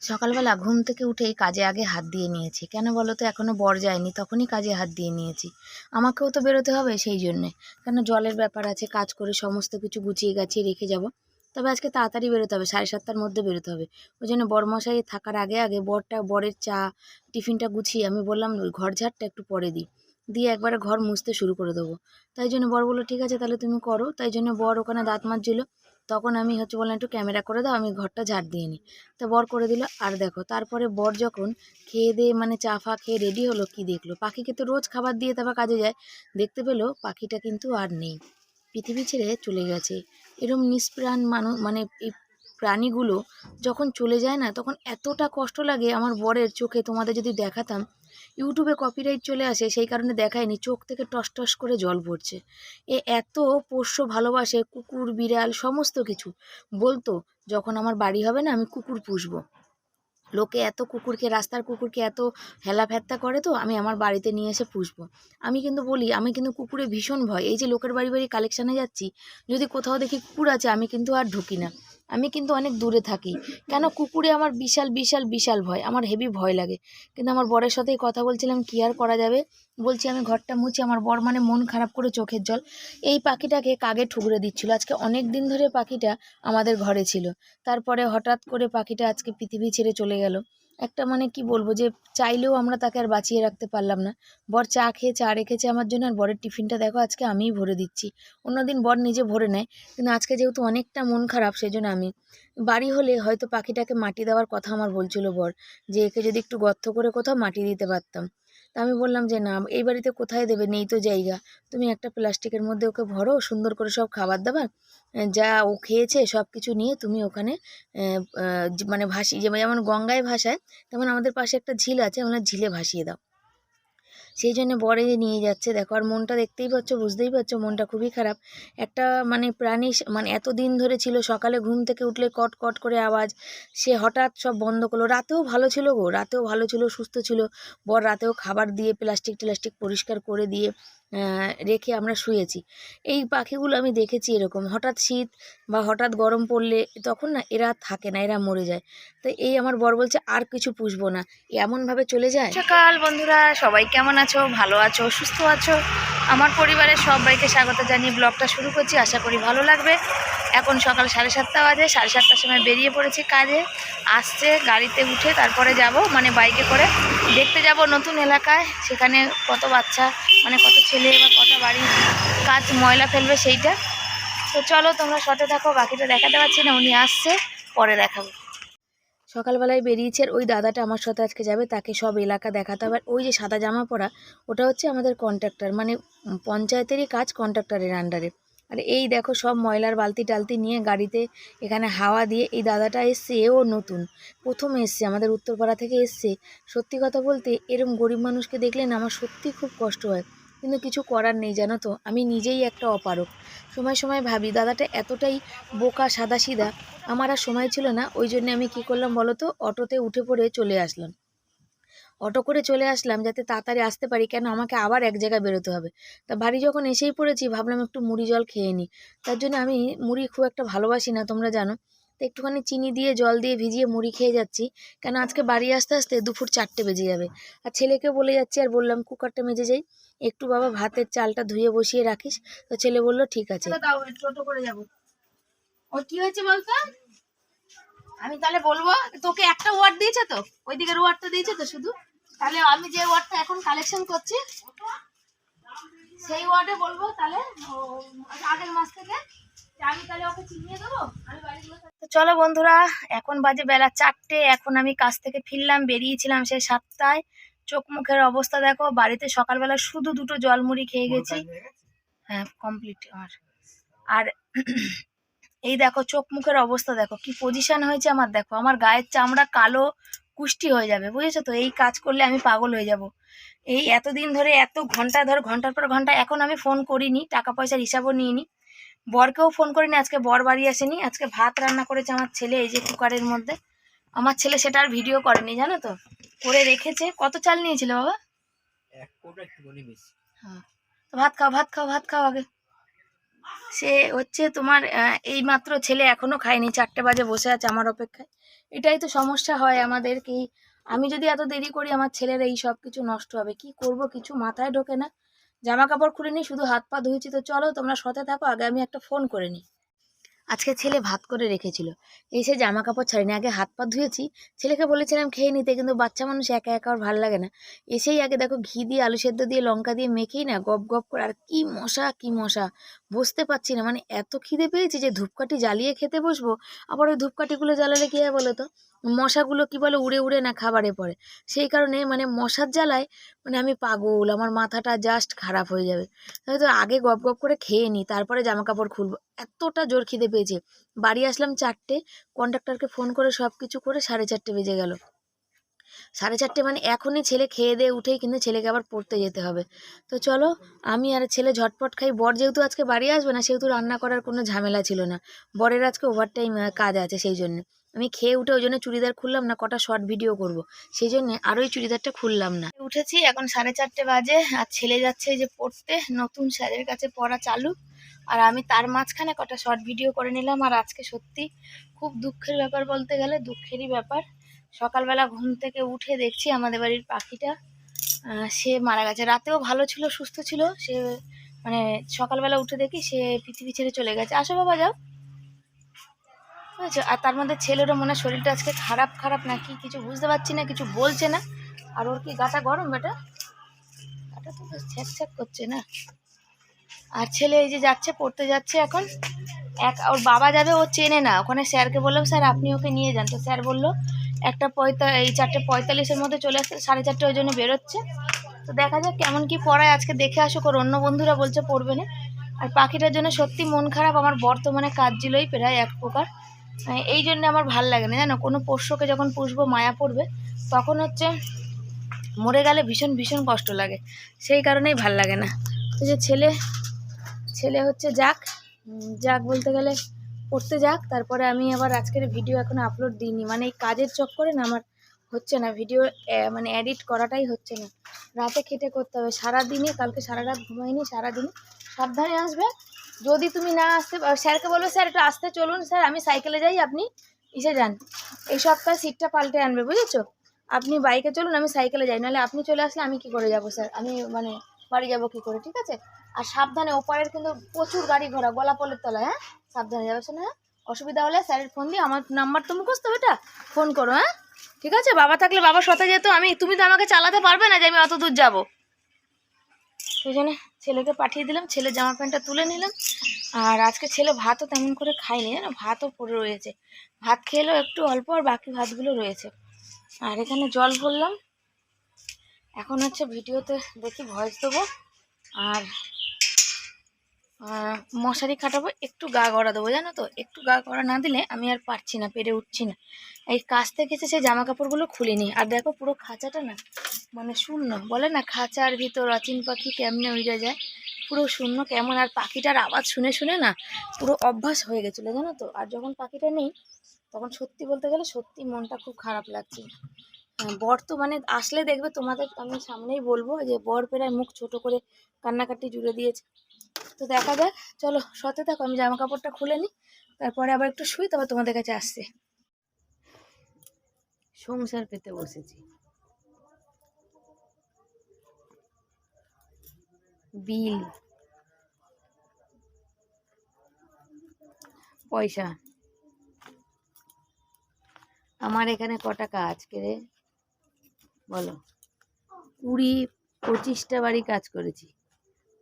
সকালবেলা ঘুম থেকে উঠেই কাজে আগে হাত দিয়ে নিয়েছি। কেন বলো তো এখনও বর যায়নি, তখনই কাজে হাত দিয়ে নিয়েছি। আমাকেও তো বেরোতে হবে সেই জন্যে। কেন জলের ব্যাপার আছে, কাজ করে সমস্ত কিছু গুছিয়ে গাছিয়ে রেখে যাব। তবে আজকে তাড়াতাড়ি বেরোতে হবে, সাড়ে সাতটার মধ্যে বেরোতে হবে। ওই জন্য বরমশাই থাকার আগে আগে বরটা, বরের চা, টিফিনটা গুছিয়ে আমি বললাম, ওই ঘর ঝাড়টা একটু পরে দিই। দিয়ে একবারে ঘর মুছতে শুরু করে দেবো। তাই জন্য বর বলল, ঠিক আছে, তাহলে তুমি করো। তাই জন্য বর ওখানে দাঁত মাজছিল। তখন আমি হচ্ছে বললাম, একটু ক্যামেরা করে দাও, আমি ঘরটা ঝাড় দিয়ে নিই। তো বর করে দিল। আর দেখো, তারপরে বর যখন খেয়ে দিয়ে মানে চা ফা খেয়ে রেডি হলো, কি দেখল? পাখিকে তো রোজ খাবার দিয়ে তারপর কাজে যায়। দেখতে পেল, পাখিটা কিন্তু আর নেই। পৃথিবী ছেড়ে চলে গেছে। এরম নিষ্প্রাণ মানুষ মানে এই প্রাণীগুলো যখন চলে যায় না, তখন এতটা কষ্ট লাগে। আমার বরের চোখে তোমাদের যদি দেখাতাম ইউটিউবে কপিরাইট চলে আসে, সেই কারণে দেখায়নি, চোখ থেকে টস টস করে জল পড়ছে এ এত পোষ্য ভালোবাসে, কুকুর, বিড়াল, সমস্ত কিছু। বলতো, যখন আমার বাড়ি হবে না, আমি কুকুর পুষবো। লোকে এত কুকুরকে, রাস্তার কুকুরকে এত হেলাফেত্তা করে তো, আমি আমার বাড়িতে নিয়ে এসে পুষবো। আমি কিন্তু বলি, আমি কিন্তু কুকুরে ভীষণ ভয়। এই যে লোকের বাড়ি বাড়ি কালেকশানে যাচ্ছি, যদি কোথাও দেখি কুকুর আছে, আমি কিন্তু আর ঢুকি না। আমি কিন্তু অনেক দূরে থাকি। কেন কুকুরে আমার বিশাল বিশাল বিশাল ভয়, আমার হেভি ভয় লাগে। কিন্তু আমার বরের সাথেই কথা বলছিলাম, কী আর করা যাবে? বলছি, আমি ঘরটা মুছি, আমার বর মানে মন খারাপ করে চোখের জল। এই পাখিটাকে কাগে ঠুকরে দিচ্ছিল। আজকে অনেক দিন ধরে পাখিটা আমাদের ঘরে ছিল। তারপরে হঠাৎ করে পাখিটা আজকে পৃথিবী ছেড়ে চলে গেল। একটা মানে কি বলব যে চাইলেও আমরা তাকে আর বাঁচিয়ে রাখতে পারলাম না। বর চা খেয়ে, চা রেখেছে আমার জন্য আর বরের টিফিনটা দেখো আজকে আমিই ভরে দিচ্ছি। অন্যদিন বর নিজে ভরে নেয়, কিন্তু আজকে যেহেতু অনেকটা মন খারাপ সেই জন্য আমি। বাড়ি হলে হয়তো পাখিটাকে মাটি দেওয়ার কথা আমার বলছিল বর, যে একে যদি একটু গর্ত করে কোথাও মাটি দিতে পারতাম। তা আমি বললাম যে, না, এই বাড়িতে কোথায় দেবে? নেই তো জায়গা। তুমি একটা প্লাস্টিকের মধ্যে ওকে ভরো, সুন্দর করে সব খাবার দাবার যা ও খেয়েছে সব কিছু নিয়ে তুমি ওখানে মানে ভাসি যেমন যেমন গঙ্গায় ভাসায়, তেমন আমাদের পাশে একটা ঝিল আছে আমরা ঝিলে ভাসিয়ে দাও। সেই জন্য বরে নিয়ে যাচ্ছে। দেখো, আর মনটা দেখতেই পাচ্ছ, বুঝতেই পারছ মনটা খুবই খারাপ। একটা মানে প্রাণী মানে এত দিন ধরে ছিল, সকালে ঘুম থেকে উঠলে কট কট করে আওয়াজ, সে হঠাৎ সব বন্ধ করল। রাতেও ভালো ছিল গো, রাতেও ভালো ছিল, সুস্থ ছিল। বর রাতেও খাবার দিয়ে প্লাস্টিক টিলাস্টিক পরিষ্কার করে দিয়ে রেখে আমরা শুয়েছি। এই পাখিগুলো আমি দেখেছি এরকম। হঠাৎ শীত বা হঠাৎ গরম পড়লে তখন না এরা থাকে না, এরা মরে যায়। তো এই আমার বর বলছে, আর কিছু পুষবো না। এমনভাবে চলে যায়? সকাল বন্ধুরা, সবাই কেমন আছো? ভালো আছো? সুস্থ আছো? আমার পরিবারের সবাইকে স্বাগত জানিয়ে ব্লগটা শুরু করছি। আশা করি ভালো লাগবে। এখন সকাল সাড়ে সাতটা বাজে, সাড়ে সাতটার সময় বেরিয়ে পড়েছি কাজে। আসছে, গাড়িতে উঠে তারপরে যাব মানে বাইকে করে। দেখতে যাব নতুন এলাকায়, সেখানে কত বাচ্চা মানে কত ছেলে বা কত বাড়ি, কাজ ময়লা ফেলবে সেইটা। তো চলো তোমরা সাথে থাকো, বাকিটা দেখাতে পারছি না, উনি আসছে, পরে দেখাবো। সকালবেলায় বেরিয়েছে ওই দাদাটা আমার সাথে আজকে যাবে, তাকে সব এলাকা দেখাতে হবে। ওই যে সাদা জামা পরা, ওটা হচ্ছে আমাদের কন্ট্রাক্টর মানে পঞ্চায়েতেরই কাজ কন্ট্রাক্টরের আন্ডারে আর এই দেখো সব ময়লার বালতি টালতি নিয়ে গাড়িতে এখানে হাওয়া দিয়ে এই দাদাটা এসছে, এও নতুন। প্রথম এসছে, আমাদের উত্তরপাড়া থেকে এসছে। সত্যি কথা বলতে এরম গরিব মানুষকে দেখলে না আমার সত্যি খুব কষ্ট হয়। কিন্তু কিছু করার নেই, জানো তো? আমি নিজেই একটা অপারক সময় সময় ভাবি, দাদাটা এতটাই বোকা সাদা সিধা আমার আর সময় ছিল না, ওই জন্য আমি কি করলাম বলো তো? অটোতে উঠে পড়ে চলে আসলাম। অটো করে চলে আসলাম যাতে তাড়াতাড়ি আসতে পারি, কেন আমাকে আবার এক জায়গায় বেরোতে হবে। তা বাড়ি যখন এসেই পড়েছি, ভাবলাম একটু মুড়ি জল খেয়ে নিই তার জন্য আমি মুড়ি খুব একটা ভালোবাসি না, তোমরা জানো। তো একটুখানি চিনি দিয়ে, জল দিয়ে ভিজিয়ে মুড়ি খেয়ে যাচ্ছি। কেন আজকে বাড়ি আসতে আসতে দুপুর চারটে বেজে যাবে। আর ছেলেকে বলে যাচ্ছি, আর বললাম, কুকারটা মেজে যাই। একটু বাবা ভাতের চালটা ধুয়ে বসিয়ে রাখিস। তো ছেলে বলল, ঠিক আছে। করে যাব। ও কি হয়েছে বলতো? আমি তাহলে বলব তোকে একটা ওয়ার্ড দিয়েছে তো? ওই দিকের ওয়ার্ডটা দিয়েছে তো শুধু? তাহলে আমি যে ওয়ার্ডটা এখন কালেকশন করছি সেই ওয়ার্ডে বলব তাহলে আগের মাস থেকে আমি তাহলে ওকে চিনিয়ে দেবো আমি বাড়িগুলো তো চলো বন্ধুরা এখন বাজে বেলা চারটে এখন আমি কাজ থেকে ফিরলাম বেরিয়েছিলাম সেই সাতটায়। চোখ মুখের অবস্থা দেখো বাড়িতে সকালবেলা শুধু দুটো জলমুড়ি খেয়ে গেছি। হ্যাঁ কমপ্লিট আমার। আর এই দেখো চোখ মুখের অবস্থা দেখো কি পজিশন হয়েছে আমার দেখো আমার গায়ের চামড়া কালো কুষ্টি হয়ে যাবে বুঝেছ তো? এই কাজ করলে আমি পাগল হয়ে যাব। এই এতদিন ধরে এত ঘণ্টা ধর ঘণ্টার পর ঘণ্টা এখন আমি ফোন করিনি টাকা পয়সার হিসাবও নিইনি। বরকেও ফোন করিনি আজকে বর বাড়ি আসেনি আজকে ভাত রান্না করেছে আমার ছেলে এই যে কুকারের মধ্যে। আমার ছেলে সেটা আর ভিডিও করেনি জানো তো? করে রেখেছে কত চাল নিয়েছিল বাবা? হ্যাঁ। ভাত খাও ভাত খাও ভাত খাও আগে। সে হচ্ছে তোমার এই মাত্র ছেলে এখনও খায়নি, চারটে বাজে বসে আছে আমার অপেক্ষায়। এটাই তো সমস্যা হয় আমাদের কি আমি যদি এত দেরি করি, আমার ছেলের এই সব কিছু নষ্ট হবে। কি করব? কিছু মাথায় ঢোকে না। জামা কাপড় খুলে নিই, শুধু হাত পা ধুয়েছি। তো চলো, তোমরা সতে থাকো, আগে আমি একটা ফোন করে নিই। আজকে ছেলে ভাত করে রেখেছিল। এসে জামা কাপড় ছাড়িনি, আগে হাত পা ধুয়েছি। ছেলেকে বলেছিলাম খেয়ে নিতে, কিন্তু বাচ্চা মানুষ একা একা আর ভালো লাগে না। এসেই আগে দেখো ঘি দিয়ে, আলু সেদ্ধ দিয়ে, লঙ্কা দিয়ে মেখেই না, গপ গপ করে, আর কি মশা কি মশা বসতে পারছি না। মানে এত খিদে পেয়েছি যে ধূপকাঠি জ্বালিয়ে খেতে বসবো, আবার ওই ধূপকাঠিগুলো জ্বালালে কী হয় বলো তো? মশাগুলো কি বলে উড়ে উড়ে না খাবারে পড়ে। সেই কারণে মানে মশার জ্বালায় মানে আমি পাগল, আমার মাথাটা জাস্ট খারাপ হয়ে যাবে। হয়তো আগে গপ গপ করে খেয়ে নিই তারপরে জামা কাপড় খুলবো। এতটা জোর খিদে পেয়েছে। বাড়ি আসলাম চারটে কন্ডাক্টরকে ফোন করে সব কিছু করে সাড়ে চারটে বেজে গেল। সাড়ে চারটে মানে এখনই ছেলে খেয়ে দিয়ে উঠেই কিন্তু ছেলেকে আবার পড়তে যেতে হবে। তো চলো, আমি আর ছেলে ঝটপট খাই। বর যেহেতু আজকে বাড়ি আসবে না, সেহেতু রান্না করার কোনো ঝামেলা ছিল না। বরের আজকে ওভারটাইম কাজ আছে সেই জন্য। আমি খেয়ে উঠে ওই জন্য চুড়িদার খুললাম না, কটা শর্ট ভিডিও করব। সেই জন্য আর ওই চুড়িদারটা খুললাম না। উঠেছি, এখন সাড়ে চারটে বাজে, আর ছেলে যাচ্ছে যে পড়তে, নতুন স্যারের কাছে পড়া চালু। আর আমি তার মাঝখানে কটা শর্ট ভিডিও করে নিলাম, আর আজকে সত্যি খুব দুঃখের ব্যাপার বলতে গেলে, দুঃখেরই ব্যাপার। সকালবেলা ঘুম থেকে উঠে দেখছি আমাদের বাড়ির পাখিটা সে মারা গেছে। রাতেও ভালো ছিল, সুস্থ ছিল, সে মানে সকালবেলা উঠে দেখি সে পৃথিবী ছেড়ে চলে গেছে। আসো বাবা, যাও। বুঝেছ? আর তার মধ্যে ছেলেরও মনে শরীরটা আজকে খারাপ খারাপ নাকি কিছু বুঝতে পারছি না, কিছু বলছে না। আর ওর কি গাটা গরম বেটা? গাটা তো ছ্যাক ছ্যাক করছে না। আর ছেলে এই যে যাচ্ছে, পড়তে যাচ্ছে এখন। এক, ওর বাবা যাবে, ও চেনে না। ওখানে স্যারকে বললাম, স্যার, আপনি ওকে নিয়ে যান। তো স্যার বলল, একটা পঁয়তা, এই চারটে পঁয়তাল্লিশের মধ্যে চলে আসছে সাড়ে চারটে ওই জন্য বেরোচ্ছে। তো দেখা যাক কেমন কি পড়ায়। আজকে দেখে আসুক, ওর অন্য বন্ধুরা বলছে পড়বে না। আর পাখিটার জন্য সত্যি মন খারাপ। আমার বর্তমানে কাজ দিলই প্রায় এক প্রকার। এই জন্য আমার ভালো লাগে না। জানো, কোনো পোষ্যকে যখন পুষবো, মায়া পড়বে, তখন হচ্ছে মরে গেলে ভীষণ ভীষণ কষ্ট লাগে। সেই কারণেই ভালো লাগে না। তো যে ছেলে ছেলে হচ্ছে যাক যাক বলতে গেলে পড়তে যাক। তারপরে আমি আবার আজকের ভিডিও এখন আপলোড দিইনি। মানে এই কাজের চক্করে না আমার হচ্ছে না। ভিডিও মানে এডিট করাটাই হচ্ছে না। রাতে খেটে করতে হবে। সারাদিনে, কালকে সারা রাত ঘুমাইনি, সারাদিন। সাবধানে আসবে। যদি তুমি না আসতে স্যারকে বলবে স্যার, একটু আসতে চলুন, স্যার, আমি সাইকেলে যাই, আপনি ইসে যান। এই সপ্তাহে সিটটা পাল্টে আনবে, বুঝেছ? আপনি বাইকে চলুন, আমি সাইকেলে যাই, নাহলে আপনি চলে আসলে আমি কি করে যাব, স্যার? আমি মানে বাড়ি যাব কি করে, ঠিক আছে? আর সাবধানে, ওপারের কিন্তু প্রচুর গাড়ি ঘোড়া গলাপলের তলায় হ্যাঁ? সাবধানে যাবে, শোনা হ্যাঁ? অসুবিধা হলে স্যারের ফোন দিয়ে আমার নাম্বার তো মুখস্ত এটা ফোন করো হ্যাঁ? ঠিক আছে? বাবা থাকলে বাবার সাথে যেত, আমি তুমি তো আমাকে চালাতে পারবে না যে আমি অত দূর যাব। সেই জন্য ছেলেকে পাঠিয়ে দিলাম ছেলে জামা প্যান্টটা তুলে নিলাম। আর আজকে ছেলে ভাতও তেমন করে খায়নি, জানো? ভাতও পড়ে রয়েছে। ভাত খেলেও একটু অল্প আর বাকি ভাতগুলো রয়েছে। আর এখানে জল ভরলাম। এখন হচ্ছে ভিডিওতে দেখি ভয়েস দেবো। আর মশারি খাটাবো, একটু গা গড়া দেবো, জানো তো? একটু গা গড়া না দিলে আমি আর পারছি না, পেরে উঠছি না। এই কাজ থেকে সেই জামা কাপড়গুলো খুলে নিই আর দেখো পুরো খাঁচাটা না মানে শূন্য। বলে না খাঁচার ভিতর অচিন পাখি কেমনে উড়ে যায়? পুরো শূন্য কেমন? আর পাখিটার আওয়াজ শুনে শুনে না পুরো অভ্যাস হয়ে গেছিল জানো তো? আর যখন পাখিটা নেই তখন সত্যি বলতে গেলে সত্যি মনটা খুব খারাপ লাগছে। হ্যাঁ, বর তো মানে আসলে দেখবে তোমাদের আমি সামনেই বলব যে বর পেরায় মুখ ছোট করে কান্নাকাটি জুড়ে দিয়েছে। তো দেখা যাক চলো সতে থাকো আমি জামা কাপড়টা খুলে নিই তারপরে আবার একটু শুই তারপর তোমাদের কাছে আসছে। সংসার পেতে বসেছি। বিল। পয়সা। আমার এখানে ক টাকা আজকে রে? বলো। কুড়ি পঁচিশটা বাড়ি কাজ করেছি।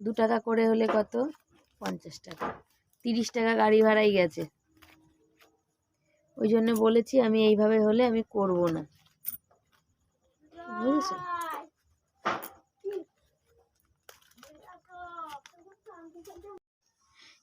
দু টাকা করে হলে কত? পঞ্চাশ টাকা। তিরিশ টাকা গাড়ি ভাড়াই গেছে। ওই জন্য বলেছি আমি এইভাবে হলে আমি করব না। বুঝেছ?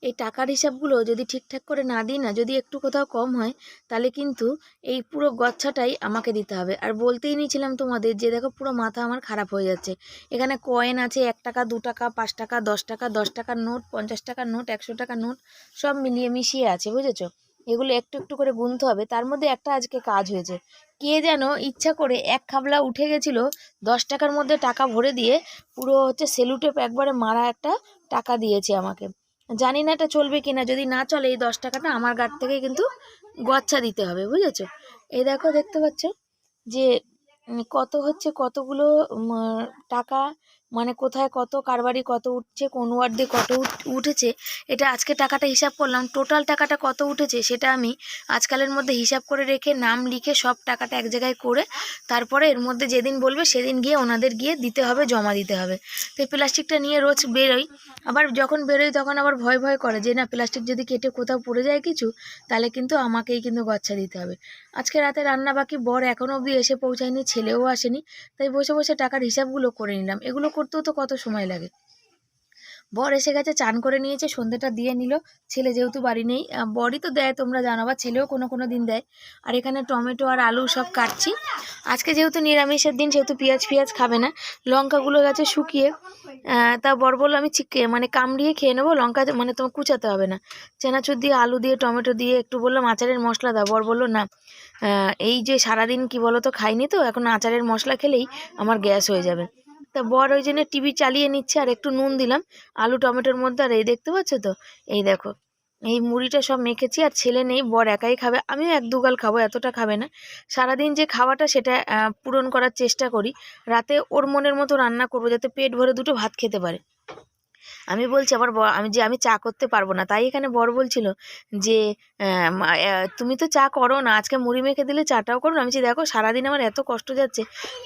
এই টাকার হিসাবগুলো যদি ঠিকঠাক করে না দিই না, যদি একটু কোথাও কম হয়, তাহলে কিন্তু এই পুরো গচ্ছাটাই আমাকে দিতে হবে। আর বলতেই নিয়েছিলাম তোমাদের যে, দেখো পুরো মাথা আমার খারাপ হয়ে যাচ্ছে। এখানে কয়েন আছে এক টাকা, দু টাকা, পাঁচ টাকা, দশ টাকা, দশ টাকার নোট, পঞ্চাশ টাকার নোট, একশো টাকার নোট, সব মিলিয়ে মিশিয়ে আছে, বুঝেছ? এগুলো একটু একটু করে গুনতে হবে। তার মধ্যে একটা আজকে কাজ হয়েছে। কে যেন ইচ্ছা করে এক খাবলা উঠে গেছিল, দশ টাকার মধ্যে টাকা ভরে দিয়ে পুরো হচ্ছে সেলুটেপ একবারে মারা একটা টাকা দিয়েছে আমাকে। জানি না এটা চলবে কি না যদি না চলে এই দশ টাকাটা আমার গাড় থেকে কিন্তু গচ্ছা দিতে হবে, বুঝেছ? এই দেখো, দেখতে পাচ্ছ যে কত হচ্ছে কতগুলো টাকা মানে কোথায় কত কারবারি কত উঠছে, কোন ওয়ার্ড দিয়ে কত উঠ- উঠেছে, এটা আজকে টাকাটা হিসাব করলাম। টোটাল টাকাটা কত উঠেছে সেটা আমি আজকালের মধ্যে হিসাব করে রেখে, নাম লিখে সব টাকাটা এক জায়গায় করে, তারপরে এর মধ্যে যেদিন বলবে সেদিন গিয়ে ওনাদের গিয়ে দিতে হবে, জমা দিতে হবে। তো প্লাস্টিকটা নিয়ে রোজ বেরোই। আবার যখন বেরোই তখন আবার ভয় ভয় করে যে, না, প্লাস্টিক যদি কেটে কোথাও পড়ে যায় কিছু, তাহলে কিন্তু আমাকেই কিন্তু গচ্ছা দিতে হবে। আজকে রাতে রান্না বাকি বর এখনও অবধি এসে পৌঁছায়নি, ছেলেও আসেনি, তাই বসে বসে টাকার হিসাবগুলো করে নিলাম। এগুলো করতেও তো কত সময় লাগে। বর এসে গেছে, চান করে নিয়েছে, সন্ধ্যেটা দিয়ে নিল। ছেলে যেহেতু বাড়ি নেই বরই তো দেয়, তোমরা জানো, বা ছেলেও কোনো কোনো দিন দেয়। আর এখানে টমেটো আর আলু সব কাটছি। আজকে যেহেতু নিরামিষের দিন, সেহেতু পেঁয়াজ ফিয়াজ খাবে না। লঙ্কাগুলো গেছে শুকিয়ে তা বর বলল, আমি চিকে মানে কামড়িয়ে খেয়ে নেব, লঙ্কা মানে তোমার কুচাতে হবে না। চেনাচুর দিয়ে আলু দিয়ে, টমেটো দিয়ে একটু বললাম আচারের মশলা দাও। বর বলল, না এই যে সারাদিন কি বলো তো খাইনি তো, এখন আচারের মশলা খেলেই আমার গ্যাস হয়ে যাবে। তা বর ওই জন্য টিভি চালিয়ে নিচ্ছে আর একটু নুন দিলাম। আলু, টমেটোর মধ্যে আর এই দেখতে পাচ্ছ তো? এই দেখো, এই মুড়িটা সব মেখেছি আর ছেলে নেই, বর একাই খাবে। আমিও এক দুগাল খাব, এতটা খাবে না। সারাদিন যে খাওয়াটা সেটা পূরণ করার চেষ্টা করি। রাতে ওর মনের মতো রান্না করব যাতে পেট ভরে দুটো ভাত খেতে পারে। আমি বলছি, আমার আমি যে, আমি চা করতে পারব না। তাই এখানে বর বলছিল যে তুমি তো চা করো না, আজকে মুড়ি মেখে দিলে চাটাও করো না। আমি যে দেখো, সারাদিন আমার এত কষ্ট যাচ্ছে,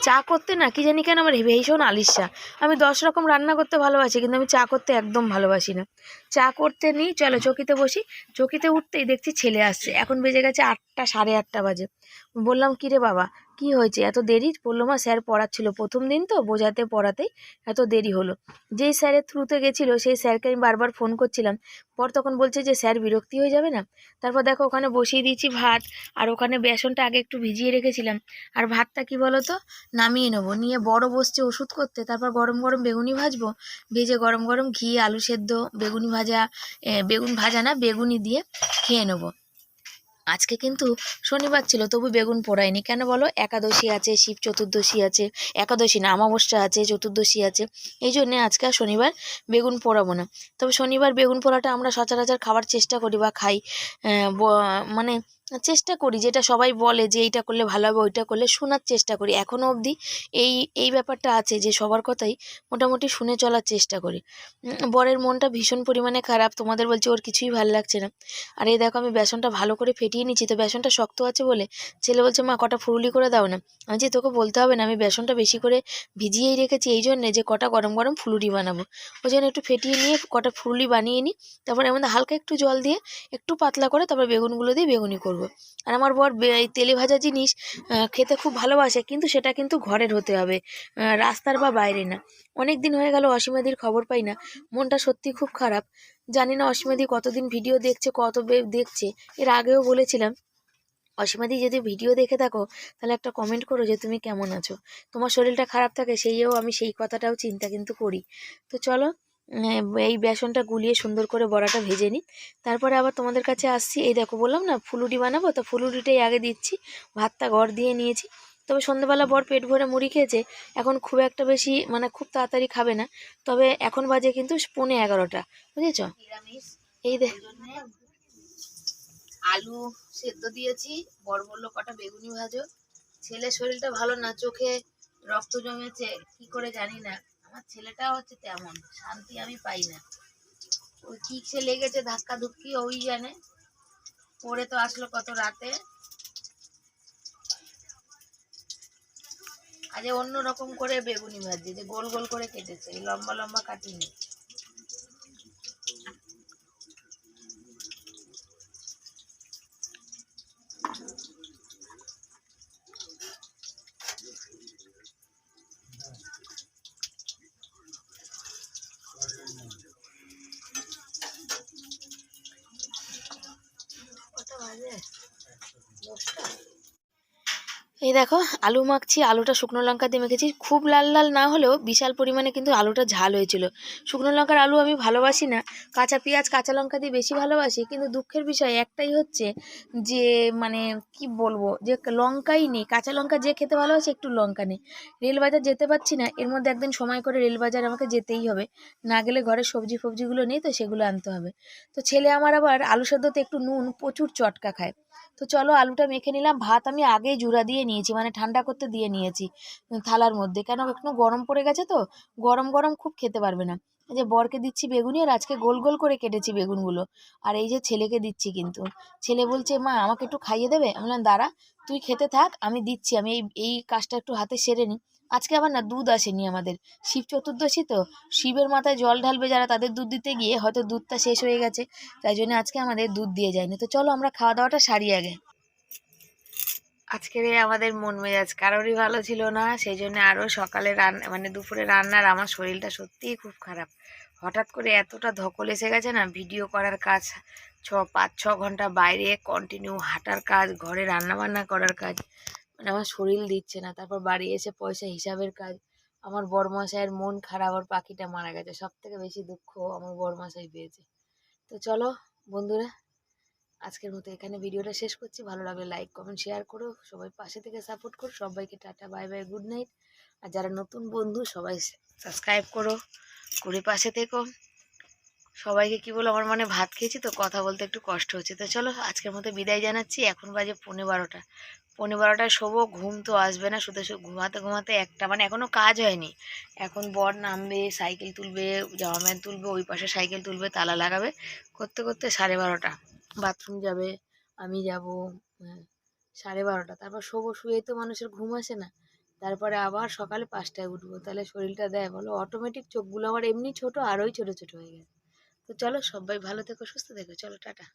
চা করতে না, কি জানি কেন আমার ভীষণ আলিস্যা আমি দশ রকম রান্না করতে ভালোবাসি, কিন্তু আমি চা করতে একদম ভালোবাসি না। চা করতে নিই, চলো চকিতে বসি। চকিতে উঠতেই দেখছি ছেলে আসছে, এখন বেজে গেছে আটটা, সাড়ে আটটা বাজে। বললাম, কী রে বাবা কি হয়েছে? এত দেরি? বলল, মা, স্যার পড়াচ্ছিল। প্রথম দিন তো, বোঝাতে পড়াতেই এত দেরি হলো। যেই স্যারের থ্রুতে গেছিল, সেই স্যারকে আমি বারবার ফোন করছিলাম। পর তখন বলছে যে, স্যার, বিরক্তি হয়ে যাবে না? তারপর দেখো, ওখানে বসিয়ে দিয়েছি ভাত, আর ওখানে বেসনটা আগে একটু ভিজিয়ে রেখেছিলাম। আর ভাতটা কি বলো তো নামিয়ে নেব। নিয়ে বড় বসছে ওষুধ করতে। তারপর গরম গরম বেগুনি ভাজবো। ভেজে গরম গরম ঘি, আলু সেদ্ধ, বেগুনি ভাজা বেগুন ভাজা না, বেগুনি দিয়ে খেয়ে নেব। আজকে কিন্তু শনিবার ছিল, তবু বেগুন পোড়ায়নি। কেন বলো? একাদশী আছে, শিব চতুর্দশী আছে, একাদশী না, অমাবস্যা আছে, চতুর্দশী আছে। এই জন্যে আজকে আর শনিবার বেগুন পোড়াবো না। তবে শনিবার বেগুন পোড়াটা আমরা সচরাচর খাওয়ার চেষ্টা করি বা খাই। মানে চেষ্টা করি যেটা সবাই বলে যে এইটা করলে ভালো হবে, ওইটা করলে শোনার চেষ্টা করি। এখনও অবধি এই এই ব্যাপারটা আছে যে সবার কথাই মোটামুটি শুনে চলার চেষ্টা করি। বরের মনটা ভীষণ পরিমাণে খারাপ, তোমাদের বলছে ওর কিছুই ভালো লাগছে না। আর এই দেখো আমি বেসনটা ভালো করে ফেটিয়ে নিচ্ছি, তো বেসনটা শক্ত আছে বলে ছেলে বলছে, মা, কটা ফুরুলি করে দাও না। আমি যে তোকে বলতে হবে না, আমি বেসনটা বেশি করে ভিজিয়েই রেখেছি এই জন্যে যে কটা গরম গরম ফুলুরি বানাবো। ওই জন্য একটু ফেটিয়ে নিয়ে কটা ফুলুরি বানিয়ে নিই তারপর মধ্যে হালকা একটু জল দিয়ে একটু পাতলা করে তারপর বেগুনগুলো দিয়ে বেগুনি করব। আর আমার বর এই তেলে ভাজা জিনিস খেতে খুব ভালোবাসে, কিন্তু সেটা কিন্তু ঘরের হতে হবে রাস্তার বা বাইরে না। অনেক দিন হয়ে গেল অসীমাদির খবর পাই না। মনটা সত্যি খুব খারাপ। জানি না অসীমাদি কতদিন ভিডিও দেখছে, কত দেখছে। এর আগেও বলেছিলাম অসীমাদি যদি ভিডিও দেখে থাকো, তাহলে একটা কমেন্ট করো যে তুমি কেমন আছো? তোমার শরীরটা খারাপ থাকে, সেইও আমি সেই কথাটাও চিন্তা কিন্তু করি। তো চলো এই বেসনটা গুলিয়ে সুন্দর করে বড়াটা ভেজে নিই। তারপরে আবার তোমাদের কাছে আসছি। এই দেখো বললাম না ফুলুরি বানাবো? তো ফুলুরিটাই আগে দিচ্ছি। ভাতটা ঘর দিয়ে নিয়েছি। তবে সন্ধ্যেবেলা বর পেট ভরে মুড়ি খেয়েছে। এখন খুব একটা বেশি মানে খুব তাড়াতাড়ি খাবে না। তবে এখন বাজে কিন্তু পৌনে এগারোটা। বুঝেছ? এই দেখ আলু সেদ্ধ দিয়েছি। বর বলল কটা বেগুনি ভাজো? ছেলে শরীরটা ভালো না চোখে রক্ত জমেছে কি করে জানি না। আমার ছেলেটা হচ্ছে তেমন, শান্তি আমি পাই না। ওই কি সে লেগেছে, ধাক্কা ধুক্কি, ওই জানে। পড়ে তো আসলো কত রাতে। আজ অন্য রকম করে বেগুনি ভাজি যে গোল গোল করে কেটেছে, লম্বা লম্বা কাটিনি। দেখো, আলু মাখছি, আলুটা শুকনো লঙ্কা দিয়ে মেখেছি। খুব লাল লাল না হলেও বিশাল পরিমাণে কিন্তু আলুটা ঝাল হয়েছিল। শুকনো লঙ্কার আলু আমি ভালোবাসি না। কাঁচা পেঁয়াজ, কাঁচা লঙ্কা দিয়ে বেশি ভালোবাসি, কিন্তু দুঃখের বিষয় একটাই হচ্ছে যে মানে কি বলব, যে লঙ্কাই নেই। কাঁচা লঙ্কা যে খেতে ভালোবাসে, একটু লঙ্কা নেই। রেলবাজার যেতে পারছি না, এর মধ্যে একদিন সময় করে রেলবাজার আমাকে যেতেই হবে। না গেলে ঘরে সবজি ফবজিগুলো নেই, তো সেগুলো আনতে হবে। তো ছেলে আমার আবার আলু সেদ্ধতে একটু নুন, প্রচুর চটকা খায়। তো চলো আলুটা মেখে নিলাম। ভাত আমি আগেই জুড়া দিয়ে নিয়েছি মানে ঠান্ডা করতে দিয়ে নিয়েছি থালার মধ্যে। কেন একটু গরম পড়ে গেছে তো? গরম গরম খুব খেতে পারবে না। এই যে বরকে দিচ্ছি বেগুনি আর আজকে গোল গোল করে কেটেছি বেগুনগুলো। আর এই যে ছেলেকে দিচ্ছি কিন্তু। ছেলে বলছে, মা, আমাকে একটু খাইয়ে দেবে? আমি বললাম, দাঁড়া, তুই খেতে থাক, আমি দিচ্ছি, আমি এই এই কাজটা একটু হাতে সেরে নিই আজকে আবার না দুধ আসেনি আমাদের। শিব চতুর্দশী তো, শিবের মাথায় জল ঢালবে যারা তাদের দুধ দিতে গিয়ে হয়তো দুধটা শেষ হয়ে গেছে, তাই জন্য আজকে আমাদের দুধ দিয়ে যায়নি। তো চলো আমরা খাওয়া দাওয়াটা সারি আগে। আজকের আমাদের মন মেজাজ কারোরই ভালো ছিল না, সেই জন্য আরও সকালে রান্না মানে দুপুরে রান্নার আমার শরীরটা সত্যিই খুব খারাপ। হঠাৎ করে এতটা ধকল এসে গেছে না, ভিডিও করার কাজ, ছ পাঁচ ছ ঘণ্টা বাইরে কন্টিনিউ হাঁটার কাজ, ঘরে রান্না বান্না করার কাজ। মানে আমার শরীর দিচ্ছে না। তারপর বাড়ি এসে পয়সা হিসাবের কাজ। আমার বরমশাইয়ের মন খারাপ আর পাখিটা মারা গেছে। সব থেকে বেশি দুঃখ আমার বরমশাই পেয়েছে। তো চলো বন্ধুরা, আজকের মতো এখানে ভিডিওটা শেষ করছি। ভালো লাগলে লাইক কমেন্ট শেয়ার করো। সবাই পাশে থেকে সাপোর্ট করো। সবাইকে tata bye bye good night আর যারা নতুন বন্ধু, সবাই সাবস্ক্রাইব করো। করে পাশে থেকো। সবাইকে কি বলো আমার মানে ভাত খেয়েছি তো, কথা বলতে একটু কষ্ট হচ্ছে। তো চলো আজকের মতো বিদায় জানাচ্ছি। এখন বাজে পৌনে বারোটা। পৌনে বারোটায় শোবো, ঘুম তো আসবে না শুধু শুধু ঘুমাতে ঘুমাতে একটা মানে এখনও কাজ হয়নি। এখন বর নামবে, সাইকেল তুলবে, জামা প্যান্ট তুলবে, ওই পাশে সাইকেল তুলবে, তালা লাগাবে। করতে করতে সাড়ে বারোটা। বাথরুম যাবে, আমি যাব হ্যাঁ সাড়ে বারোটা। তারপর শোবো শুয়ে তো মানুষের ঘুম আসে না। তারপরে আবার সকালে পাঁচটায় উঠবো। তাহলে শরীরটা দেয় বলো অটোমেটিক চোখগুলো আমার এমনি ছোট, আরোই ছোট ছোট হয়ে গেছে। তো চলো, সবাই ভালো থেকো, সুস্থ থেকো। চলো, টাটা।